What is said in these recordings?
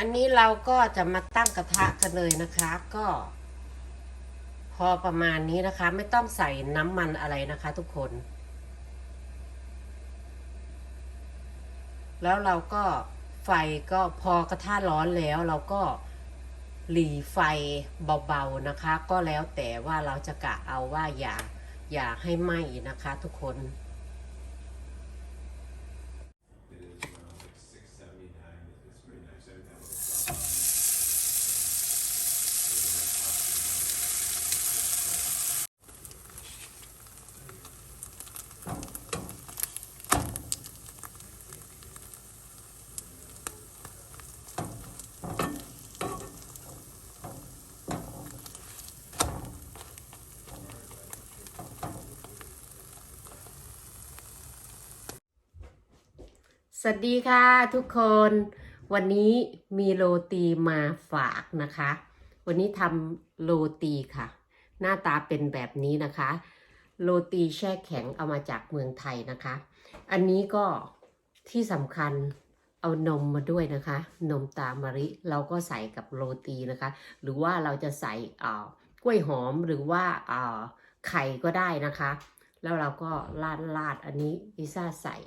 อันนี้เราก็จะมาตั้งกระทะกันเลยนะคะ ก็ พอประมาณนี้นะคะ ไม่ต้องใส่น้ำมันอะไรนะคะทุกคน แล้วเราก็ไฟก็พอกระทะร้อนแล้วเราก็หลีไฟเบาๆนะคะ ก็แล้วแต่ว่าเราจะกะเอาว่าอย่าอย่าให้ไหม้นะคะทุกคน สวัสดีค่ะทุกคน วันนี้มีโรตีมาฝากนะคะ วันนี้ทำโรตีค่ะ หน้าตาเป็นแบบนี้นะคะ โรตีแช่แข็งเอามาจากเมืองไทยนะคะ อันนี้ก็ที่สำคัญเอานมมาด้วยนะคะ นมตามะริเราก็ใส่กับโรตีนะคะ หรือว่าเราจะใส่อ่ากล้วยหอมหรือว่าอ่าไข่ก็ได้นะคะ แล้วเราก็ราดราดอันนี้พิซ่าใส่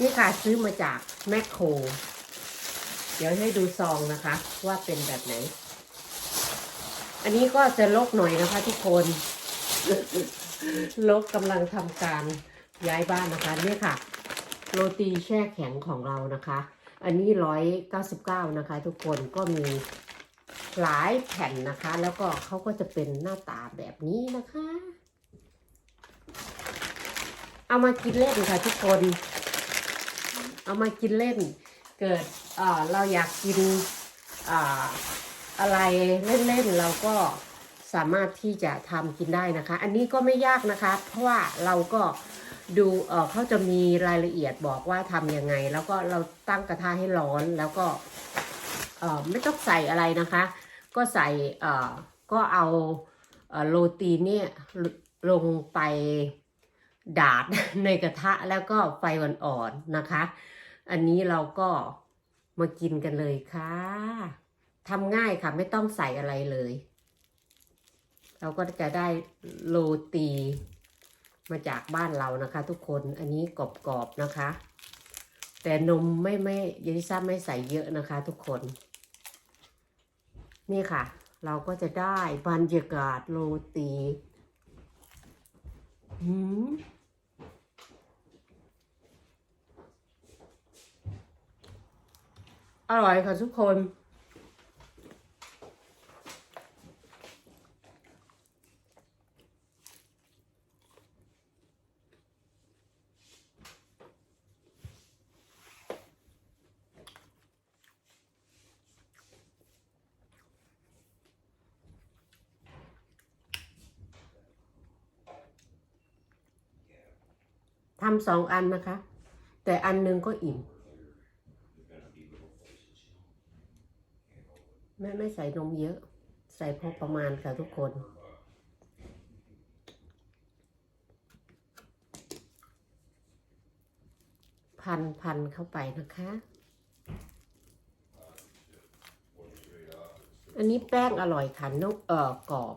นี่ค่ะซื้อมาจากแมคโคร เดี๋ยวให้ดูซองนะคะ ว่าเป็นแบบไหน อันนี้ก็จะลกหน่อยนะคะทุกคน ลกกำลังทำการย้ายบ้านนะคะนี่ค่ะ โรตีแช่แข็งของเรานะคะ อันนี้ร้อยเก้าสิบเก้านะคะ ทุกคนก็มีหลายแผ่นนะคะ แล้วก็เขาก็จะเป็นหน้าตาแบบนี้นะคะ เอามากินเล่นค่ะทุกคน เอามากินเล่น เกิดเราอยากกินอะไรเล่นๆเราก็สามารถที่จะทำกินได้นะคะ อันนี้ก็ไม่ยากนะคะ เพราะว่าเราก็ดูเขาจะมีรายละเอียดบอกว่าทำยังไง แล้วก็เราตั้งกระทะให้ร้อนแล้วก็ไม่ต้องใส่อะไรนะคะ ก็ใส่ก็เอาโรตีเนี่ยลงไปดาดในกระทะแล้วก็ไฟอ่อนๆนะคะ อันนี้เราก็มากินกันเลยค่ะทำง่ายค่ะไม่ต้องใส่อะไรเลย เราก็จะได้โรตีมาจากบ้านเรานะคะ ทุกคนอันนี้กรอบๆนะคะ แต่นมไม่ไม่ยานิซ่าไม่ใส่เยอะนะคะ ทุกคน นี่ค่ะ เราก็จะได้บรรยากาศโรตี อืม อร่อยค่ะทุกคนทำสองอันนะคะ แต่อันหนึ่งก็อิ่ม ไม่ไม่ใส่นมเยอะ ใส่พอประมาณค่ะทุกคนพันพันเข้าไปนะคะ อันนี้แป้งอร่อยค่ะนกเอ่อกรอบ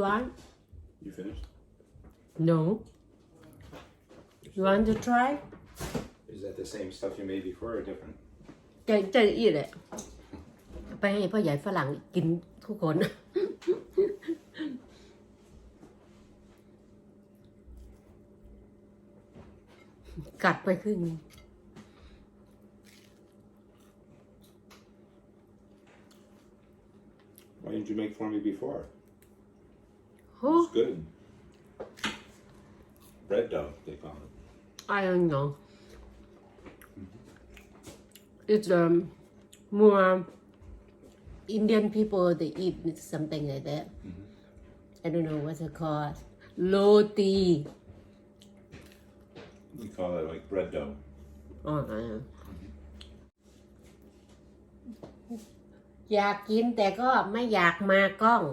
หวาน You finished? No. You want to try? Is that the same stuff you made before or different? จะจะอีกแหละ ไปให้พ่อใหญ่ฝรั่งกินทุกคน กัดไปครึ่งหนึ่ง Why didn't you make for me before? โอ้ It's good. Bread dough, they call it. I don't know it's um more Indian people they eat something like that I don't know what's it called roti We call it like bread dough. อ๋ออยากกินแต่ก็ไม่อยากมากล้อง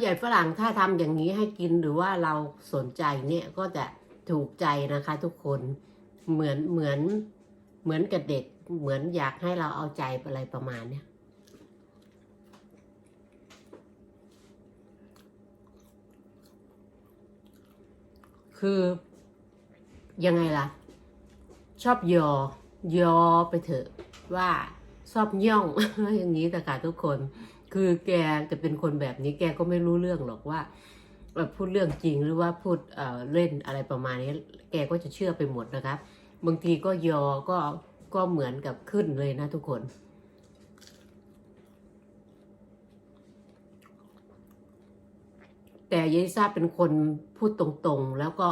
ใหญ่ฝรั่งถ้าทำอย่างนี้ให้กินหรือว่าเราสนใจเนี่ยก็จะถูกใจนะคะทุกคนเหมือนเหมือนเหมือนกับเด็กเหมือนอยากให้เราเอาใจอะไรประมาณเนี้ยคือยังไงล่ะ ชอบยอยอไปเถอะว่าชอบย่องอย่างนี้แต่ค่ะทุกคน คือแกจะเป็นคนแบบนี้แกก็ไม่รู้เรื่องหรอกว่าพูดเรื่องจริงหรือว่าพูดเอ่อเล่นอะไรประมาณนี้ แกก็จะเชื่อไปหมดนะคะบบางทีก็ยอก็ก็เหมือนกับขึ้นเลยนะทุกคนแต่ยายซาเป็นคนพูดตรงๆ แล้วก็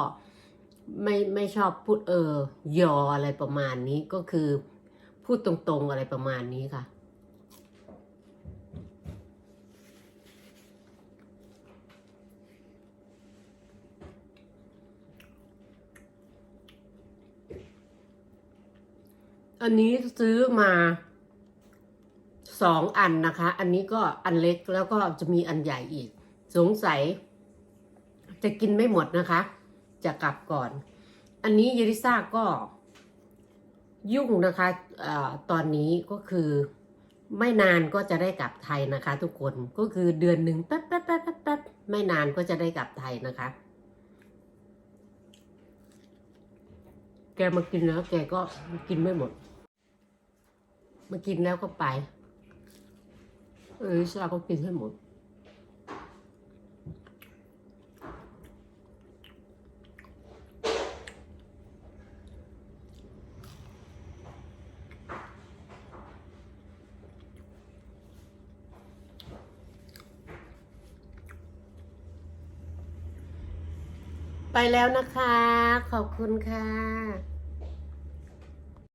ไม่ไม่ชอบพูดเออยออะไรประมาณนี้ก็คือพูดตรงๆอะไรประมาณนี้ค่ะ อันนี้ซื้อมาสองอันนะคะ อันนี้ก็อันเล็กแล้วก็จะมีอันใหญ่อีก สงสัย จะกินไม่หมดนะคะ จะกลับก่อน อันนี้เยริซ่าก็ยุ่งนะคะอตอนนี้ก็คือไม่นานก็จะได้กลับไทยนะคะ ทุกคนก็คือเดือนหนึ่งแป๊บแป๊บแป๊บแป๊บแป๊บไม่นานก็จะได้กลับไทยนะคะ แกมากินแล้ว แกก็กินไม่หมด มากินแล้วก็ไป เออชาก็กินให้หมด ไปแล้วนะคะ ขอบคุณค่ะ